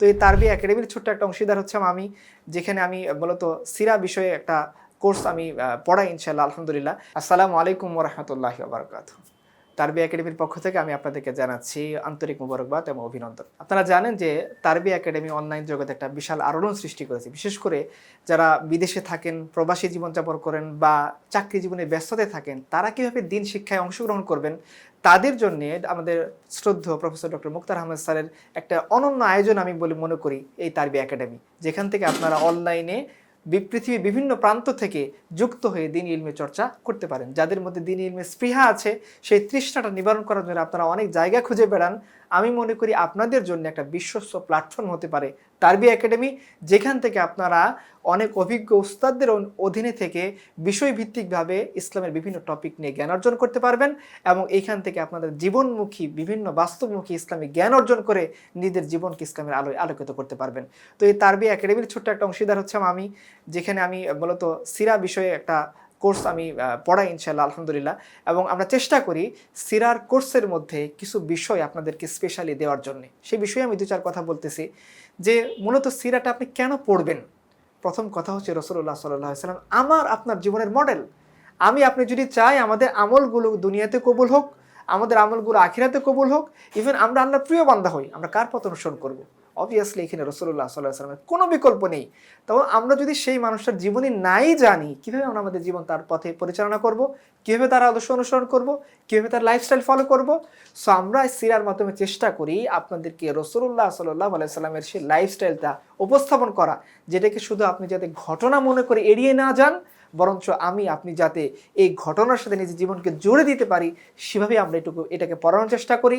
তো এই তারবি একাডেমির ছোট্ট একটা অংশীদার হচ্ছে আমি যেখানে আমি মূলত সিরা বিষয়ে একটা কোর্স আমি পড়াই ইনশাল্লাহ আলহামদুলিল্লাহ। আসসালামু আলাইকুম রহমতুল্লাহ বারকাত তারবি একাডেমির পক্ষ থেকে আমি আপনাদেরকে জানাচ্ছি আন্তরিক মুবারকবাদ এবং অভিনন্দন। আপনারা জানেন যে তারবি একাডেমি অনলাইন জগতে একটা বিশাল আলোড়ন সৃষ্টি করেছে। বিশেষ করে যারা বিদেশে থাকেন, প্রবাসী জীবনযাপন করেন বা চাকরি জীবনে ব্যস্ততায় থাকেন, তারা কীভাবে দিন শিক্ষায় অংশগ্রহণ করবেন, তাদের জন্য আমাদের শ্রদ্ধ প্রফেসর ডক্টর মুক্তার আহমেদ স্যারের একটা অনন্য আয়োজন আমি বলে মনে করি এই তারবি একাডেমি। যেখান থেকে আপনারা অনলাইনে পৃথিবীর বিভিন্ন প্রান্ত থেকে যুক্ত হয়ে দিন ইলমে চর্চা করতে পারেন। যাদের মধ্যে দিন ইলমে স্পৃহা আছে, সেই তৃষ্ণাটা নিবারণ করার জন্য আপনারা অনেক জায়গা খুঁজে বেড়ান। আমি মনে করি আপনাদের জন্য একটা বিশ্বস্ত প্ল্যাটফর্ম হতে পারে তারবি একাডেমি যেখান থেকে আপনারা অনেক অভিজ্ঞ উস্তাদদের অধীনে থেকে বিষয়ভিত্তিকভাবে ইসলামের বিভিন্ন টপিক নিয়ে জ্ঞান অর্জন করতে পারবেন এবং এইখান থেকে আপনাদের জীবনমুখী, বিভিন্ন বাস্তবমুখী ইসলামী জ্ঞান অর্জন করে নিজেদের জীবনকে ইসলামের আলোয় আলোকিত করতে পারবেন। তো এই তারবি একাডেমির ছোট্ট একটা অংশীদার হচ্ছে আমি যেখানে আমি মূলত সিরা বিষয়ে একটা কোর্স আমি পড়াই ইনশাল্লাহ আলহামদুলিল্লাহ। এবং আমরা চেষ্টা করি সিরার কোর্সের মধ্যে কিছু বিষয় আপনাদেরকে স্পেশালি দেওয়ার জন্য। সেই বিষয়ে আমি দু চার কথা বলতেছি যে, মূলত সিরাটা আপনি কেন পড়বেন? প্রথম কথা হচ্ছে রসুল্লাহ সাল্লাহ সাল্লাম, আমার, আপনার জীবনের মডেল আমি, আপনি যদি চাই আমাদের আমলগুলো দুনিয়াতে কবুল হোক, আমাদের আমলগুলো আখিরাতে কবুল হোক ইভেন আমরা আল্লাহর প্রিয় বান্দা হই, আমরা কার পথ অনুসরণ করব? অবভিয়াসলি এখানে রসুল্লাহ সাল্লাহ সাল্লামের কোনো বিকল্প নেই। তবে আমরা যদি সেই মানুষটার জীবনী নাই জানি, কীভাবে আমরা আমাদের জীবন তার পথে পরিচালনা করব? কীভাবে তার আদর্শ অনুসরণ করব? কীভাবে তার লাইফস্টাইল ফলো করব? সো আমরা সিরার মাধ্যমে চেষ্টা করি আপনাদেরকে রসুল্লাহ সাল্লাহ আলাইসাল্লামের সেই লাইফস্টাইলটা উপস্থাপন করা, যেটাকে শুধু আপনি যাতে ঘটনা মনে করে এড়িয়ে না যান বরঞ্চ আমি, আপনি যাতে এই ঘটনার সাথে নিজের জীবনকে জুড়ে দিতে পারি, সেভাবে আমরা এটুকু, এটাকে পড়ানোর চেষ্টা করি।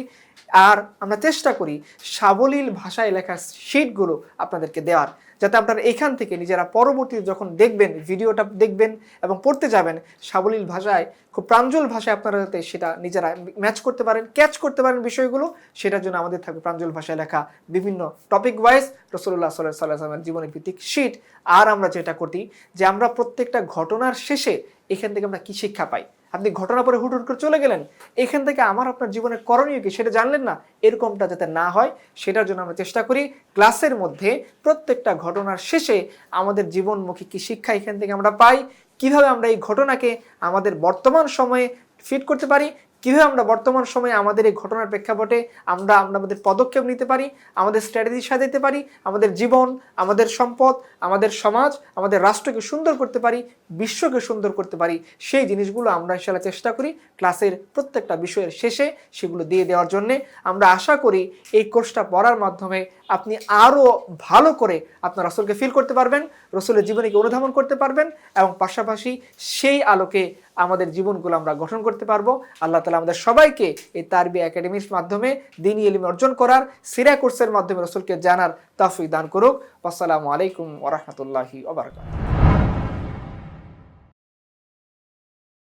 আর আমরা চেষ্টা করি সাবলীল ভাষায় লেখা শিটগুলো আপনাদেরকে দেওয়ার, যাতে আপনারা এখান থেকে নিজেরা পরবর্তী যখন দেখবেন, ভিডিওটা দেখবেন এবং পড়তে যাবেন, সাবলীল ভাষায় খুব প্রাঞ্জল ভাষায় আপনারা যাতে সেটা নিজেরা ম্যাচ করতে পারেন ক্যাচ করতে পারেন বিষয়গুলো, সেটার জন্য আমাদের থাকবে প্রাঞ্জল ভাষায় লেখা বিভিন্ন টপিক ওয়াইজ রসুল্লাহ সাল্লাহ সাল্লাহামের জীবনের ভিত্তিক শিট আর আমরা যেটা করি যে আমরা প্রত্যেকটা ঘটনার শেষে এখান থেকে আমরা কী শিক্ষা পাই? আপনি ঘটনা পরে হুট করে চলে গেলেন, এখান থেকে আমার আপনার জীবনে করণীয় কি সেটা জানলেন না? এরকমটা যাতে না হয়, সেটার জন্য আমরা চেষ্টা করি ক্লাসের মধ্যে প্রত্যেকটা ঘটনার শেষে আমাদের জীবনমুখী কি শিক্ষা এখান থেকে আমরা পাই, কীভাবে আমরা এই ঘটনাকে আমাদের বর্তমান সময়ে ফিট করতে পারি কীভাবে আমরা বর্তমান সময়ে আমাদের এই ঘটনার প্রেক্ষাপটে আমরা আমরা আমাদের পদক্ষেপ নিতে পারি, আমাদের স্ট্র্যাটেজি সাজাতে পারি, আমাদের জীবন, আমাদের সম্পদ, আমাদের সমাজ, আমাদের রাষ্ট্রকে সুন্দর করতে পারি, বিশ্বকে সুন্দর করতে পারি, সেই জিনিসগুলো আমরা ইনশাল্লাহ চেষ্টা করি ক্লাসের প্রত্যেকটা বিষয়ের শেষে সেগুলো দিয়ে দেওয়ার জন্যে। আমরা আশা করি এই কোর্সটা পড়ার মাধ্যমে আপনি আরও ভালো করে আপনার রসুলকে ফিল করতে পারবেন, রসুলের জীবনীকে অনুধাবন করতে পারবেন এবং পাশাপাশি সেই আলোকে আমাদের জীবনগুলো আমরা গঠন করতে পারব। আল্লাহ তালা আমাদের সবাইকে এই তারবি একাডেমির মাধ্যমে দিনী এলিম অর্জন করার, সিরা কোর্সের মাধ্যমে রসুলকে জানার তাফিক দান করুক। আসসালামু আলাইকুম ওরহমতুল্লাহি ওবরাকাতুহু